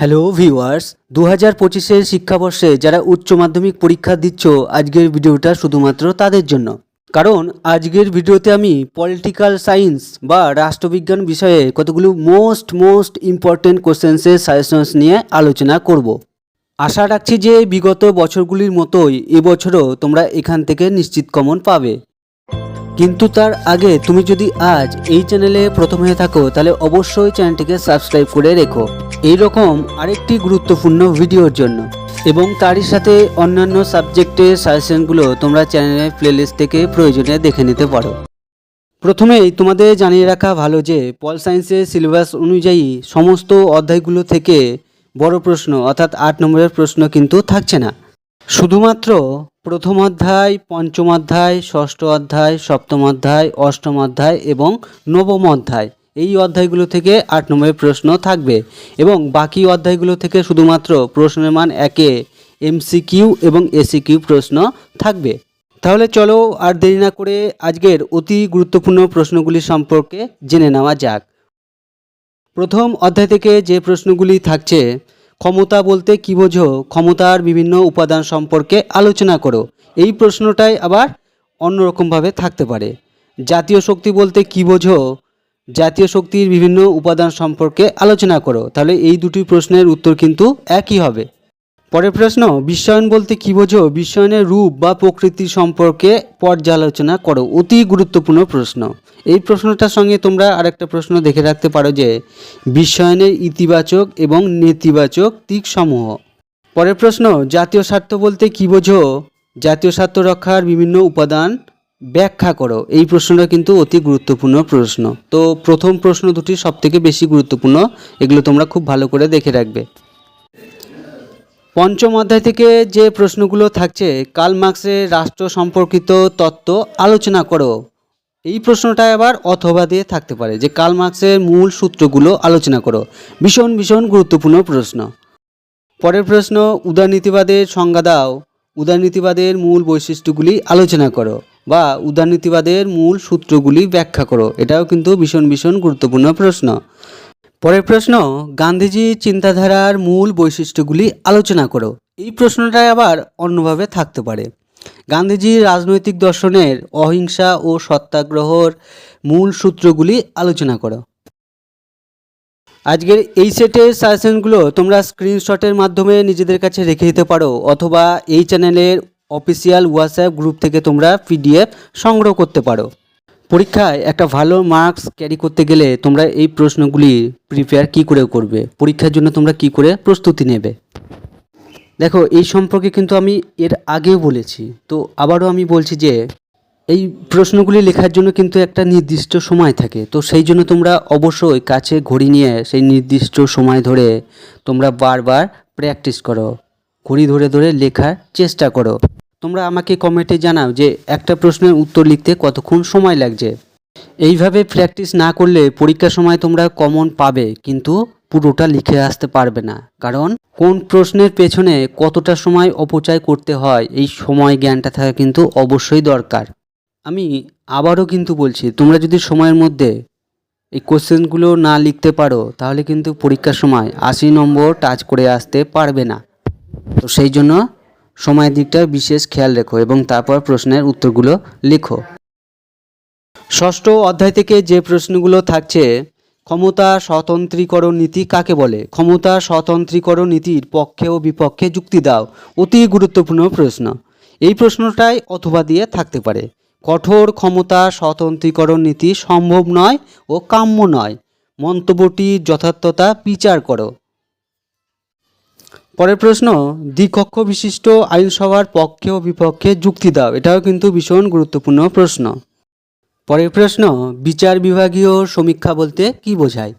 Hello viewers দু হাজার পঁচিশের শিক্ষাবর্ষে যারা উচ্চ মাধ্যমিক পরীক্ষা দিচ্ছ, আজকের ভিডিওটা শুধুমাত্র তাদের জন্য। কারণ, আজকের ভিডিওতে আমি পলিটিক্যাল সায়েন্স বা রাষ্ট্রবিজ্ঞান বিষয়ে কতগুলো মোস্ট মোস্ট ইম্পর্টেন্ট কোশ্চেন্সের সাজেশনস নিয়ে আলোচনা করব। আশা রাখছি যে বিগত বছরগুলির মতোই এবছরও তোমরা এখান থেকে নিশ্চিত কমন পাবে। কিন্তু তার আগে তুমি যদি আজ এই চ্যানেলে প্রথম হয়ে থাকো, তাহলে অবশ্যই চ্যানেলটিকে সাবস্ক্রাইব করে রেখো। এই রকম আরেকটি গুরুত্বপূর্ণ ভিডিওর জন্য। এবং তারই সাথে অন্যান্য সাবজেক্টের সাজেশনগুলো তোমরা চ্যানেলের প্লেলিস্ট থেকে প্রয়োজনে দেখে নিতে পারো। প্রথমেই তোমাদের জানিয়ে রাখা ভালো যে, পল সায়েন্সের সিলেবাস অনুযায়ী সমস্ত অধ্যায়গুলো থেকে বড় প্রশ্ন, অর্থাৎ আট নম্বরের প্রশ্ন কিন্তু থাকছে না। শুধুমাত্র প্রথম অধ্যায়, পঞ্চম অধ্যায়, ষষ্ঠ অধ্যায়, সপ্তম অধ্যায়, অষ্টম অধ্যায় এবং নবম অধ্যায় এই অধ্যায়গুলো থেকে আট নম্বরের প্রশ্ন থাকবে এবং বাকি অধ্যায়গুলো থেকে শুধুমাত্র প্রশ্নের মান একে এমসিকিউ এবং এসিকিউ প্রশ্ন থাকবে। তাহলে চলো আর দেরি না করে আজকের অতি গুরুত্বপূর্ণ প্রশ্নগুলি সম্পর্কে জেনে নেওয়া যাক। প্রথম অধ্যায় থেকে যে প্রশ্নগুলি থাকছে ক্ষমতা বলতে কী বোঝো? ক্ষমতার বিভিন্ন উপাদান সম্পর্কে আলোচনা করো। এই প্রশ্নটাই আবার অন্যরকমভাবে থাকতে পারে। জাতীয় শক্তি বলতে কী বোঝো? জাতীয় শক্তির বিভিন্ন উপাদান সম্পর্কে আলোচনা করো। তাহলে এই দুটি প্রশ্নের উত্তর কিন্তু একই হবে। পরের প্রশ্ন, বিশ্বায়ন বলতে কী বোঝো? বিশ্বায়নের রূপ বা প্রকৃতি সম্পর্কে পর্যালোচনা করো। অতি গুরুত্বপূর্ণ প্রশ্ন। এই প্রশ্নটার সঙ্গে তোমরা আরেকটা প্রশ্ন দেখে রাখতে পারো যে, বিশ্বায়নের ইতিবাচক এবং নেতিবাচক দিকসমূহ। পরের প্রশ্ন, জাতীয় স্বার্থ বলতে কী বোঝো? জাতীয় স্বার্থ রক্ষার বিভিন্ন উপাদান ব্যাখ্যা করো। এই প্রশ্নটা কিন্তু অতি গুরুত্বপূর্ণ প্রশ্ন। তো প্রথম প্রশ্ন দুটি সবথেকে বেশি গুরুত্বপূর্ণ, এগুলো তোমরা খুব ভালো করে দেখে রাখবে। পঞ্চম অধ্যায় থেকে যে প্রশ্নগুলো থাকছে, কার্ল মার্ক্সের রাষ্ট্র সম্পর্কিত তত্ত্ব আলোচনা করো। এই প্রশ্নটা আবার অথবা দিয়ে থাকতে পারে যে কার্ল মার্ক্সের মূল সূত্রগুলো আলোচনা করো। ভীষণ ভীষণ গুরুত্বপূর্ণ প্রশ্ন। পরের প্রশ্ন, উদারনীতিবাদের সংজ্ঞা দাও। উদারনীতিবাদের মূল বৈশিষ্ট্যগুলি আলোচনা করো বা উদারনীতিবাদের মূল সূত্রগুলি ব্যাখ্যা করো। এটাও কিন্তু ভীষণ ভীষণ গুরুত্বপূর্ণ প্রশ্ন। পরের প্রশ্ন গান্ধীজির চিন্তাধারার মূল বৈশিষ্ট্যগুলি আলোচনা করো। এই প্রশ্নটা আবার অন্যভাবে থাকতে পারে। গান্ধীজির রাজনৈতিক দর্শনের অহিংসা ও সত্যাগ্রহর মূল সূত্রগুলি আলোচনা করো। আজকের এই সেটের সাজেশনগুলো তোমরা স্ক্রিনশটের মাধ্যমে নিজেদের কাছে রেখে দিতে পারো অথবা এই চ্যানেলের অফিসিয়াল হোয়াটসঅ্যাপ গ্রুপ থেকে তোমরা পিডিএফ সংগ্রহ করতে পারো। পরীক্ষায় একটা ভালো মার্কস ক্যারি করতে গেলে তোমরা এই প্রশ্নগুলি প্রিপেয়ার কি করে করবে? পরীক্ষার জন্য তোমরা কি করে প্রস্তুতি নেবে? দেখো, এই সম্পর্কে কিন্তু আমি এর আগেও বলেছি। তো আবারও আমি বলছি যে, এই প্রশ্নগুলি লেখার জন্য কিন্তু একটা নির্দিষ্ট সময় থাকে। তো সেই জন্য তোমরা অবশ্যই কাছে ঘড়ি নিয়ে সেই নির্দিষ্ট সময় ধরে তোমরা বারবার প্র্যাকটিস করো। ঘড়ি ধরে ধরে লেখার চেষ্টা করো। তোমরা আমাকে কমেন্টে জানাও যে একটা প্রশ্নের উত্তর লিখতে কতক্ষণ সময় লাগছে। এইভাবে প্র্যাকটিস না করলে পরীক্ষার সময় তোমরা কমন পাবে, কিন্তু পুরোটা লিখে আসতে পারবে না। কারণ কোন প্রশ্নের পেছনে কতটা সময় অপচয় করতে হয়, এই সময় জ্ঞানটা থাকা কিন্তু অবশ্যই দরকার। আমি আবারও কিন্তু বলছি, তোমরা যদি সময়ের মধ্যে এই কোশ্চেনগুলো না লিখতে পারো, তাহলে কিন্তু পরীক্ষার সময় আশি নম্বর টাচ করে আসতে পারবে না। তো সেই জন্য সময়ের দিকটা বিশেষ খেয়াল রেখো এবং তারপর প্রশ্নের উত্তরগুলো লেখো। ষষ্ঠ অধ্যায় থেকে যে প্রশ্নগুলো থাকছে, ক্ষমতা স্বতন্ত্রীকরণ নীতি কাকে বলে? ক্ষমতা স্বতন্ত্রীকরণ নীতির পক্ষে ও বিপক্ষে যুক্তি দাও, অতি গুরুত্বপূর্ণ প্রশ্ন। এই প্রশ্নটাই অথবা দিয়ে থাকতে পারে। কঠোর ক্ষমতা স্বতন্ত্রীকরণ নীতি সম্ভব নয় ও কাম্য নয়। মন্তব্যটির যথার্থতা বিচার করো। পরের প্রশ্ন, দ্বিকক্ষ বিশিষ্ট আইনসভার পক্ষে ও বিপক্ষে যুক্তি দাও। এটাও কিন্তু ভীষণ গুরুত্বপূর্ণ প্রশ্ন। পরের প্রশ্ন, বিচার বিভাগীয় সমীক্ষা বলতে কি বোঝায়?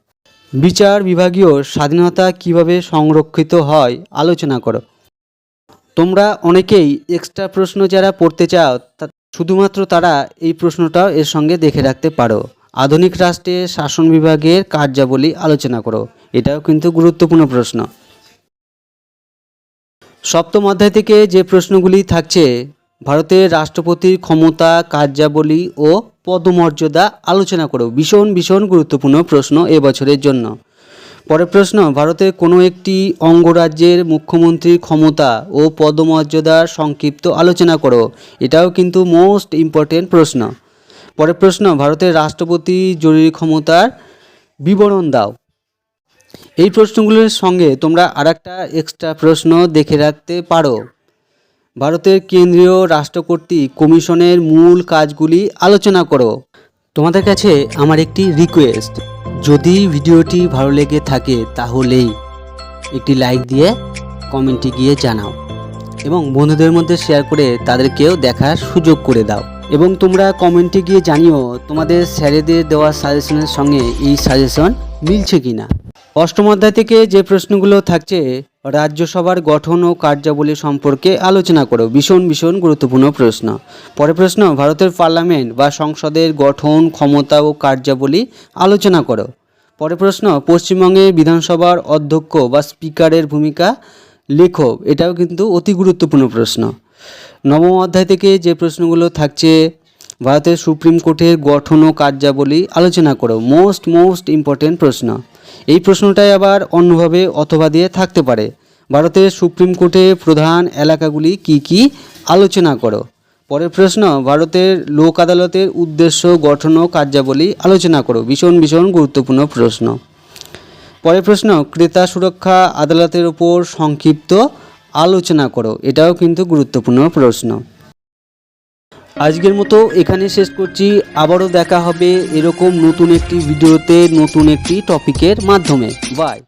বিচার বিভাগীয় স্বাধীনতা কীভাবে সংরক্ষিত হয়, আলোচনা করো। তোমরা অনেকেই এক্সট্রা প্রশ্ন যারা পড়তে চাও শুধুমাত্র তারা এই প্রশ্নটাও এর সঙ্গে দেখে রাখতে পারো। আধুনিক রাষ্ট্রে শাসন বিভাগের কার্যাবলী আলোচনা করো। এটাও কিন্তু গুরুত্বপূর্ণ প্রশ্ন। সপ্তম অধ্যায় থেকে যে প্রশ্নগুলি থাকছে, ভারতের রাষ্ট্রপতির ক্ষমতা, কার্যাবলী ও পদমর্যাদা আলোচনা করো। ভীষণ ভীষণ গুরুত্বপূর্ণ প্রশ্ন এবছরের জন্য। পরের প্রশ্ন ভারতের কোনো একটি অঙ্গরাজ্যের মুখ্যমন্ত্রীর ক্ষমতা ও পদমর্যাদার সংক্ষিপ্ত আলোচনা করো। এটাও কিন্তু মোস্ট ইম্পর্টেন্ট প্রশ্ন। পরের প্রশ্ন, ভারতের রাষ্ট্রপতি জরুরি ক্ষমতার বিবরণ দাও। এই প্রশ্নগুলোর সঙ্গে তোমরা আরেকটা এক্সট্রা প্রশ্ন দেখে রাখতে পারো। ভারতের কেন্দ্রীয় রাষ্ট্র কর্তৃক কমিশনের মূল কাজগুলি আলোচনা করো। তোমাদের কাছে আমার একটি রিকোয়েস্ট যদি ভিডিওটি ভালো লেগে থাকে তাহলেই একটি লাইক দিয়ে কমেন্টে গিয়ে জানাও এবং বন্ধুদের মধ্যে শেয়ার করে তাদেরকেও দেখার সুযোগ করে দাও। এবং তোমরা কমেন্টে গিয়ে জানিও তোমাদের স্যারেদের দেওয়া সাজেশনের সঙ্গে এই সাজেশন মিলছে কিনা। অষ্টম অধ্যায় থেকে যে প্রশ্নগুলো থাকছে, রাজ্যসভার গঠন ও কার্যাবলী সম্পর্কে আলোচনা করো। ভীষণ ভীষণ গুরুত্বপূর্ণ প্রশ্ন। পরের প্রশ্ন, ভারতের পার্লামেন্ট বা সংসদের গঠন, ক্ষমতা ও কার্যাবলী আলোচনা করো। পরের প্রশ্ন, পশ্চিমবঙ্গে বিধানসভার অধ্যক্ষ বা স্পিকারের ভূমিকা লেখো, এটাও কিন্তু অতি গুরুত্বপূর্ণ প্রশ্ন। নবম অধ্যায় থেকে যে প্রশ্নগুলো থাকছে, ভারতের সুপ্রিম কোর্টের গঠন ও কার্যাবলী আলোচনা করো। মোস্ট মোস্ট ইম্পর্টেন্ট প্রশ্ন। এই প্রশ্নটাই আবার অন্যভাবে অথবা দিয়ে থাকতে পারে। ভারতের সুপ্রিম কোর্টে প্রধান এলাকাগুলি কি কি আলোচনা করো? পরের প্রশ্ন, ভারতের লোক আদালতের উদ্দেশ্য, গঠন ও কার্যাবলী আলোচনা করো। ভীষণ ভীষণ গুরুত্বপূর্ণ প্রশ্ন। পরের প্রশ্ন, ক্রেতা সুরক্ষা আদালতের উপর সংক্ষিপ্ত আলোচনা করো। এটাও কিন্তু গুরুত্বপূর্ণ প্রশ্ন। আজকের মতো এখানে শেষ করছি। আবারও দেখা হবে এরকম নতুন একটি ভিডিওতে নতুন একটি টপিকের মাধ্যমে। বাই